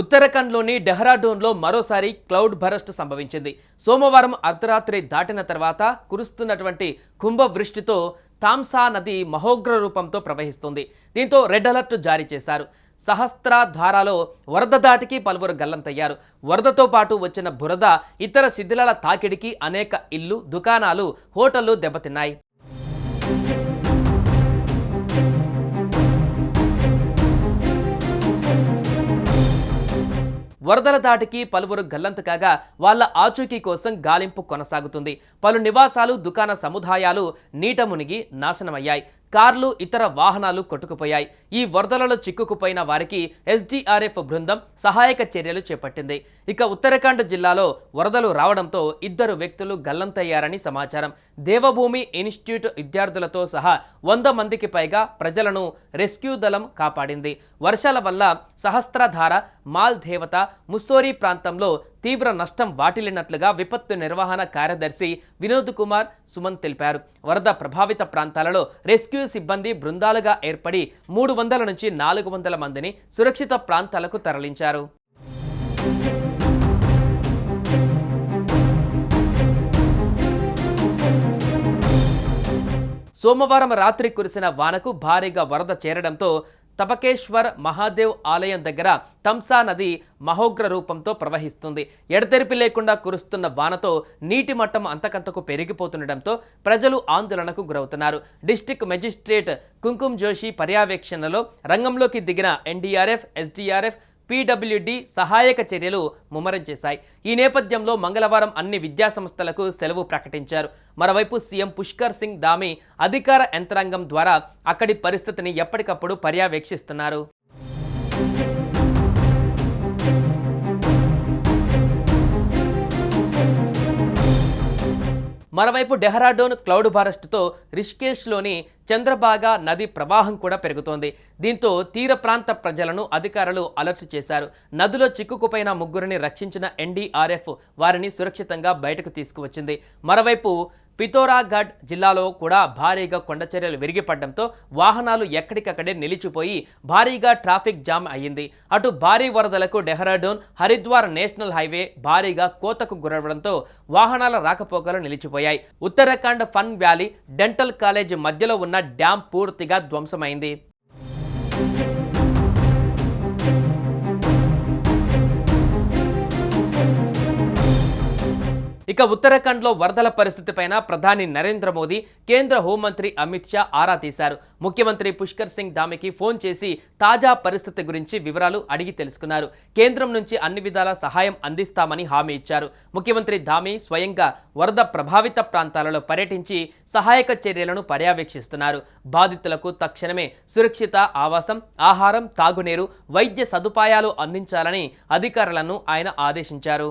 ఉత్తరాఖండ్లోని డెహ్రాడూన్లో మరోసారి cloud burst సంభవించింది. సోమవారం అర్ధరాత్రి దాటిన తర్వాత కురుస్తున్నటువంటి కుంభవృష్టితో తాంసా నది మహోగ్ర రూపంతో ప్రవహిస్తుంది. దీంతో రెడ్ అలర్ట్ జారీ చేశారు. సహస్ర ధారాలో వరద దాటికి పలువురు గల్లంతయ్యారు. వరదతో పాటు వచ్చిన బురద ఇతర శిథిలాల తాకిడికి అనేక ఇల్లు దుకాణాలు హోటళ్ళు దెబ్బతిన్నాయి. వరదల దాటికి పలువురు గల్లంతు కాగా వాళ్ళ ఆచూకీ కోసం గాలింపు కొనసాగుతుంది. పలు నివాసాలు దుకాణ సముదాయాలు నీట మునిగి నాశనమయ్యాయి. కార్లు ఇతర వాహనాలు కొట్టుకుపోయాయి. ఈ వరదలలో చిక్కుకుపోయిన వారికి ఎస్డీఆర్ఎఫ్ బృందం సహాయక చర్యలు చేపట్టింది. ఇక ఉత్తరాఖండ్ జిల్లాలో వరదలు రావడంతో ఇద్దరు వ్యక్తులు గల్లంతయ్యారని సమాచారం. దేవభూమి ఇన్స్టిట్యూట్ విద్యార్థులతో సహా వంద మందికి పైగా ప్రజలను రెస్క్యూ దళం కాపాడింది. వర్షాల వల్ల సహస్రధార మాల్ దేవత ముస్సోరీ ప్రాంతంలో తీవ్ర నష్టం వాటిల్లినట్లుగా విపత్తు నిర్వహణ కార్యదర్శి వినోద్ కుమార్ సుమన్ తెలిపారు. వరద ప్రభావిత ప్రాంతాలలో రెస్క్యూ సిబ్బంది బృందాలుగా ఏర్పడి మూడు వందల నుంచి నాలుగు వందల మందిని సురక్షిత ప్రాంతాలకు తరలించారు. సోమవారం రాత్రి కురిసిన వానకు భారీగా వరద చేరడంతో తపకేశ్వర్ మహాదేవ్ ఆలయం దగ్గర తంసా నది మహోగ్ర రూపంతో ప్రవహిస్తుంది. ఎడతెరిపి లేకుండా కురుస్తున్న వానతో నీటి మట్టం అంతకంతకు పెరిగిపోతుండటంతో ప్రజలు ఆందోళనకు గురవుతున్నారు. డిస్టిక్ మెజిస్ట్రేట్ కుంకుమ్ జోషి పర్యవేక్షణలో రంగంలోకి దిగిన ఎన్డీఆర్ఎఫ్ ఎస్డీఆర్ఎఫ్ పీడబ్ల్యూడి సహాయక చర్యలు ముమ్మరం చేశాయి. ఈ నేపథ్యంలో మంగళవారం అన్ని విద్యాసంస్థలకు సెలవు ప్రకటించారు. మరోవైపు సీఎం పుష్కర్ సింగ్ దామి అధికార యంత్రాంగం ద్వారా అక్కడి పరిస్థితిని ఎప్పటికప్పుడు పర్యవేక్షిస్తున్నారు. మరోవైపు డెహ్రాడూన్ క్లౌడ్ బారెస్ట్తో రిష్కేష్లోని చంద్రబాగా నది ప్రవాహం కూడా పెరుగుతోంది. దీంతో తీర ప్రాంత ప్రజలను అధికారులు అలర్ట్ చేశారు. నదిలో చిక్కుకుపోయిన ముగ్గురిని రక్షించిన ఎన్డీఆర్ఎఫ్ వారిని సురక్షితంగా బయటకు తీసుకువచ్చింది. మరోవైపు పితోరాఘడ్ జిల్లాలో కూడా భారీగా కొండచర్యలు విరిగిపడడంతో వాహనాలు ఎక్కడికక్కడే నిలిచిపోయి భారీగా ట్రాఫిక్ జామ్ అయ్యింది. అటు భారీ వరదలకు డెహ్రాడూన్ హరిద్వార్ నేషనల్ హైవే భారీగా కోతకు గురవడంతో వాహనాల రాకపోకలు నిలిచిపోయాయి. Uttarakhand fun valley dental college మధ్యలో ఉన్న డ్యాం పూర్తిగా ధ్వంసమైంది. ఇక ఉత్తరాఖండ్లో వరదల పరిస్థితిపైన ప్రధాని నరేంద్ర మోదీ కేంద్ర హోంమంత్రి అమిత్ షా ఆరా తీశారు. ముఖ్యమంత్రి పుష్కర్ సింగ్ దామికి ఫోన్ చేసి తాజా పరిస్థితి గురించి వివరాలు అడిగి తెలుసుకున్నారు. కేంద్రం నుంచి అన్ని విధాల సహాయం అందిస్తామని హామీ ఇచ్చారు. ముఖ్యమంత్రి ధామి స్వయంగా వరద ప్రభావిత ప్రాంతాలలో పర్యటించి సహాయక చర్యలను పర్యవేక్షిస్తున్నారు. బాధితులకు తక్షణమే సురక్షిత ఆవాసం ఆహారం తాగునీరు వైద్య సదుపాయాలు అందించాలని అధికారులను ఆయన ఆదేశించారు.